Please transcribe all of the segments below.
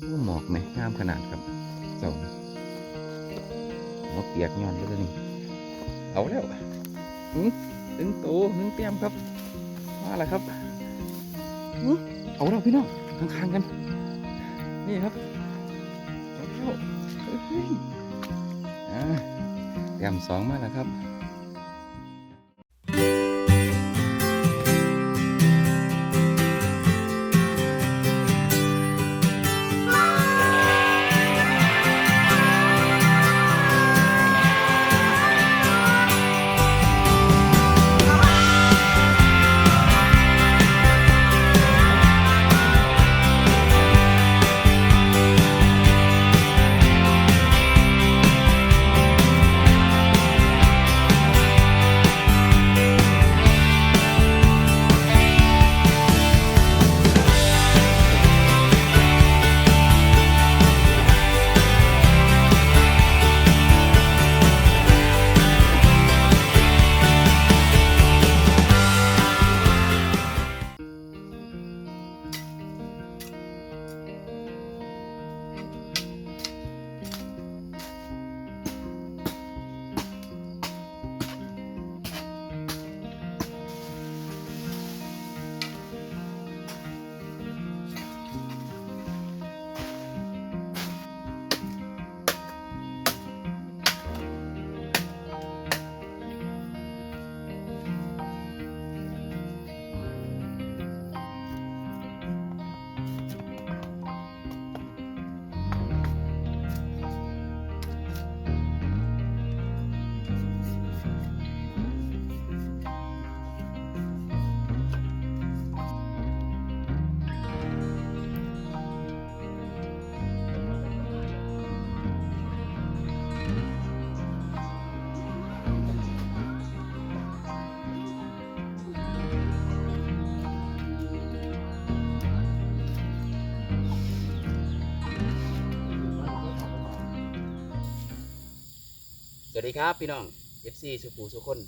โอ้หมอกไหมงามขนาดครับเสาหัวเปียกย้อนแล้วนี่เอาแล้วหึหนึ่งโตหนึ่งเตรียมครับมาแล้วครับหึเอาแล้วพี่น้องข้างๆกัน นี่ครับเอาแล้วเฮ้ยอ่าเตรียมสองมาแล้วครับ สวัสดีครับพี่น้อง FC สุภูสุคน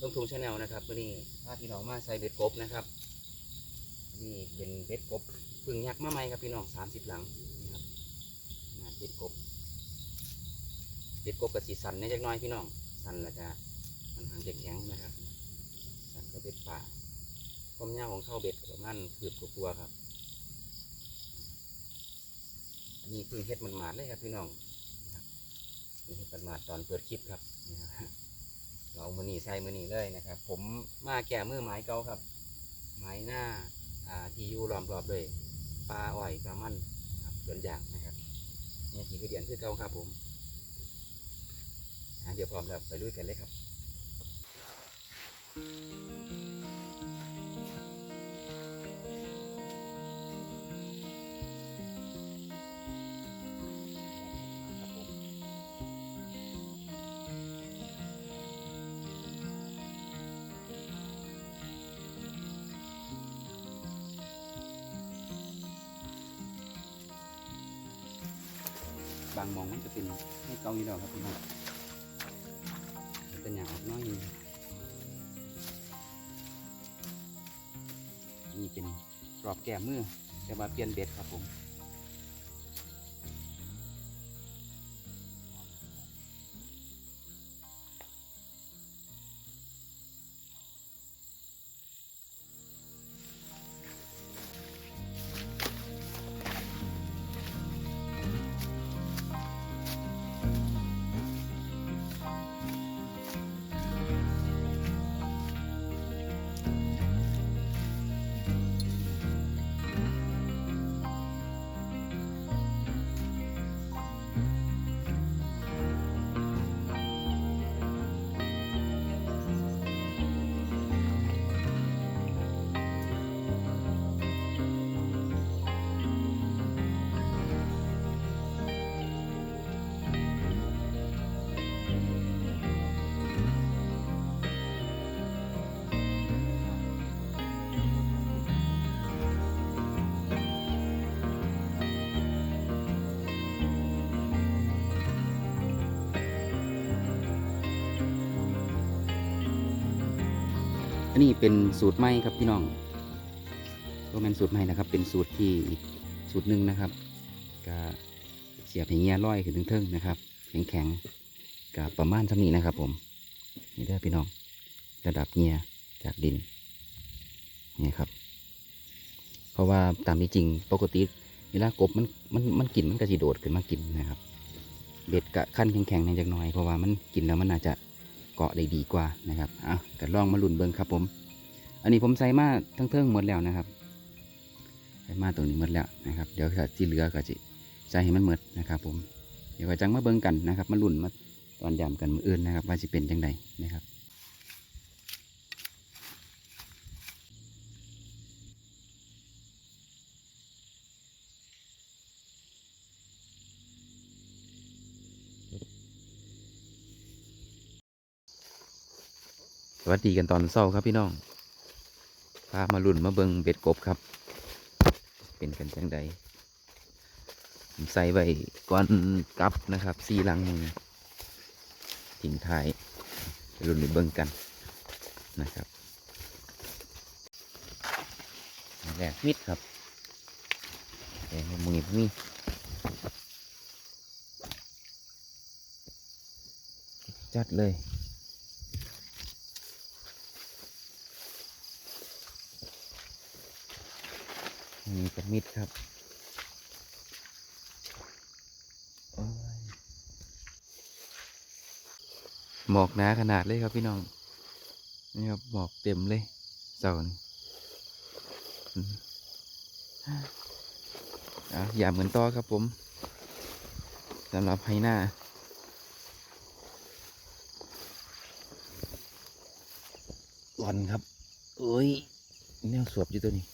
ลงทุงชาแนลนะครับวันนี้พาพี่น้องมาใส่เบ็ดกบนะครับนี่เป็นเบ็ดกบพึ่งยักษ์มาใหม่ครับพี่น้องสามสิบหลังนะครับนาดเบ็ดกบเบ็ดกบกับสีสันนี่ยจักน้อยพี่น้องสันแล้วก็มันหางแข็งนะครับ สันก็เบ็ดป่าความยาวของเข้าเบ็ดประมาณคืบกลัวครับ อันนี้พิ่งเฮ็ดมันหมาดๆเลยครับพี่น้อง นี่ประมาทตอนเปิดคลิปครับนี่ครับเรามือนีใส่มือนีเลยนะครับ ผมมาแก่มือไม้เก่าครับ ไม้หน้าอ่าที่อยู่ล้อมรอบเลยปลาอ้อยปลามันครับสวนยางนะครับนี่ขี่คือเดียนคือเก่าครับผมเดี๋ยวพร้อมแล้วไปลุยกันเลยครับครับางมองมันจะเป็นให้เกาอยู่แล้วครับพี่น้องมันเป็นอย่างออกน้อยนึงนี่เป็นกรอบแก้มมือจะมาเปลี่ยนเบ็ดครับผม อันนี้เป็นสูตรใหม่ครับพี่น้องก็เป็นสูตรใหม่นะครับ เป็นสูตรที่อีกสูตรหนึ่งนะครับก็เสียบให้เงี้ยร้อยขึ้นถึงเทิงนะครับ แข็งแข็งๆกับประมาณเท่านี้นะครับ ผมนี่เด้พี่น้องระดับเงี้ยจากดินนี่ครับ เพราะว่าตามที่จริงปกติเวลากบมันมันมันกินมันก็สิโดดขึ้นมากินนะครับ เบ็ดกะขั้นแข็งๆในจักหน่อยเพราะว่ามันกินแล้วมันอาจจะ เกาะได้ดีกว่านะครับอะก็ลองมาลุ่นเบิ้งครับผม อันนี้ผมใส่มาทั้งเทิงหมดแล้วนะครับใส่มาตรงนี้หมดแล้วนะครับ เดี๋ยวที่เหลือก็จะใส่ให้มันหมดนะครับ ผม เดี๋ยวจังมาเบิ้งกันนะครับ มาลุ่นมาตอนยำกันมืออื่นนะครับ ว่าจะเป็นจังไดนะครับ วัสดีกันตอนเช้าครับพี่น้องพามาลุ่นมาเบิงเบ็ดกบครับ เป็นกันจังใดผมใส่ไว้ก่อนกลับนะครับสี่หลังหนึ่งทิ้งท้ายลุ่นไปเบิงกันนะครับอันแรกมิดครับแต่มือมีจัดเลย มีกระมิดครับหมอกหนาขนาดเลยครับพี่น้อง นี่ครับหมอกเต็มเลยเสานี่อะอย่าเหมือนต่อครับผมสำหรับไฮหน้าหล่อนครับ เอ้ยแนวสวบอยู่ตัวนี้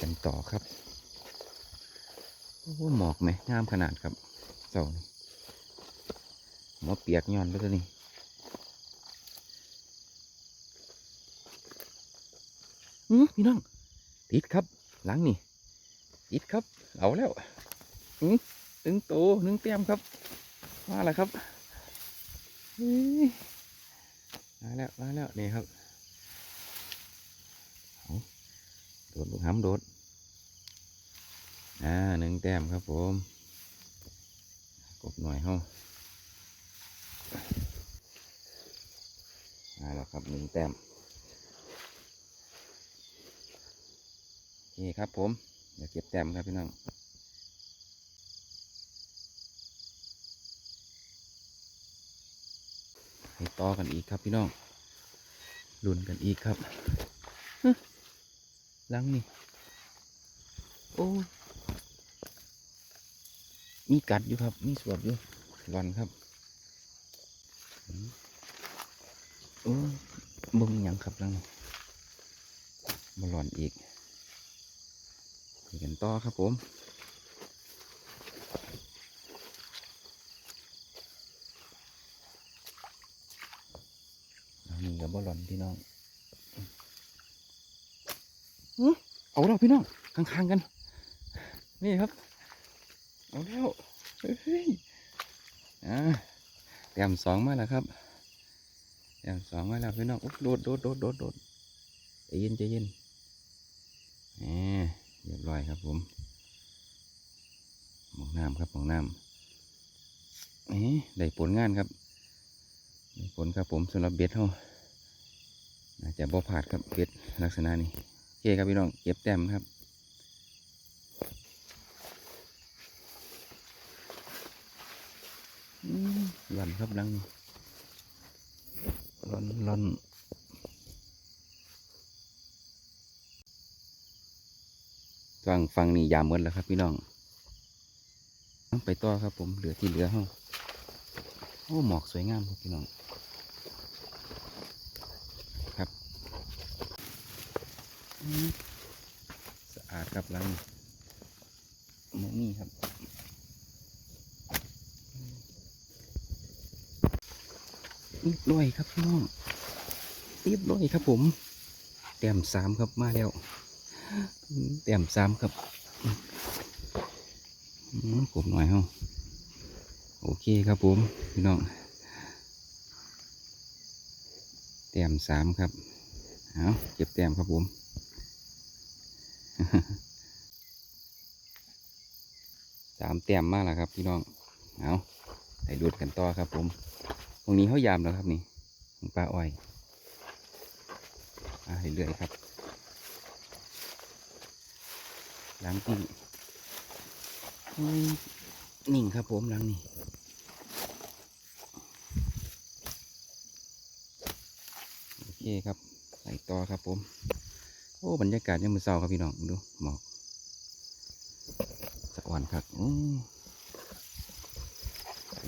กันต่อครับ โอ้โหหมอกไหมงามขนาดครับเสานี่หมอเปียกย้อนแล้วตัวนี้อือพี่น้อง ติดครับหลังนี่ ติดครับ เอาแล้วอือตึงโตหนึ่งเต็มครับ มาแล้วครับมาแล้วมาแล้วนี่ครับ โดดลูกหำโดด อ่าหนึ่งแต้มครับผม กบหน่อยเฮามาแล้วครับหนึ่งแต้มโอเคครับผม เดี๋ยวเก็บแต้มครับพี่น้องให้ต่อกันอีกครับพี่น้องลุ้นกันอีกครับ ลังนี่โอ้มีกัดอยู่ครับ มีสวบอยู่หลอนครับอืมโอ้ยเบึงยังครับลังนี่มาหลอนอีกไปกันต่อครับผมนี่กับบหลอนพี่น้อง เอาแล้วพี่น้องข้างๆกัน นี่ครับ เอาแล้วเฮ้ยอ่าแต้มสองมาแล้วครับแต้มสองมาแล้วพี่น้องอุ๊ยโดดโดดโดดโดดโดดใจเย็นใจเย็นแหมเรียบร้อยครับผมมองน้ำครับมองน้ำเอ๊ได้ผลงานครับได้ผลครับผมสำหรับเบ็ดเฮาน่าจะบ่ผาดครับเบ็ดลักษณะนี้ เคครับพี่น้องเก็บแต้มครับอืมหล่อนครับลังหล่อนหล่อนฟังฟังนี่ยามหมดแล้วครับพี่น้อง ไปต่อครับผมเหลือที่เหลือห้องโอ้หมอกสวยงามครับพี่น้อง อืม สะอาดครับลังมนี่ครับเรียบร้อยครับพี่น้องเรียบร้อยครับผมแต้มสามครับมาแล้วแต้มสามครับอืมผมหน่อยเฮาโอเคครับผมพี่น้องแต้มสามครับเอาเก็บแต้มครับผม สามแต้มมากแล้วครับ พี่น้อง เอาไปดูดกันต่อครับ ผม ตรงนี้เขายามแล้วครับนี่ของปลาอ้อยอ่าเรื่อยๆครับหลังที่นิ่งครับผมหลังนี้โอเคครับไปต่อครับผม อ้บรรยากาศยังมือเศร้าครับพี่น้องดูหมอกสะอ่อนครับ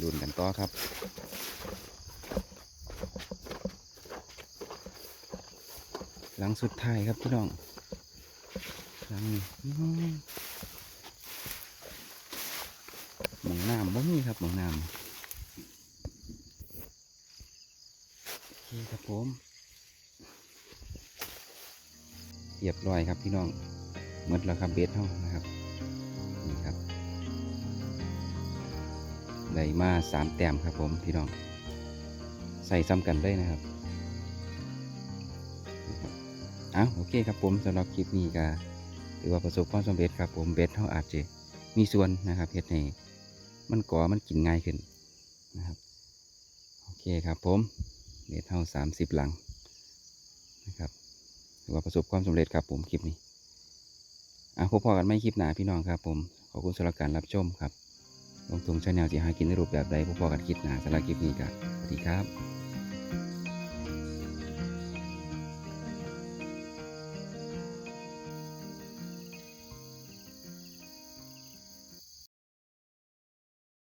ดูกันต่อครับหลังสุดท้ายครับพี่น้องหลังนี้หือหมองน้ำบ่มีครับหมองน้ำโอเคครับผม เรียบร้อยครับพี่น้องหมดแล้วครับเบสเท่านะครับนี่ครับได้มาสามแต้มครับผมพี่น้อง ใส่ซ้ำกันเลยนะครับอ้าวโอเคครับผมสำหรับคลิปนี้ก็ถือว่าประสบความสำเร็จครับผมเบสเขาอาจจะมีส่วนนะครับเฮ็ดให้มันก่อมันกินง่ายขึ้นนะครับโอเคครับผมเบสเท่าสามสิบหลังนะครับ ถือว่าประสบความสำเร็จครับผมคลิปนี้อะพบพอกันไม่คลิปหนาพี่น้องครับผมขอบคุณสำหรับการรับชมครับลงทุนชาแนลสีหากินในรูปแบบใดพบพอกันคลิปหนาสำหรับคลิปนี้ครับสวัสดีครับ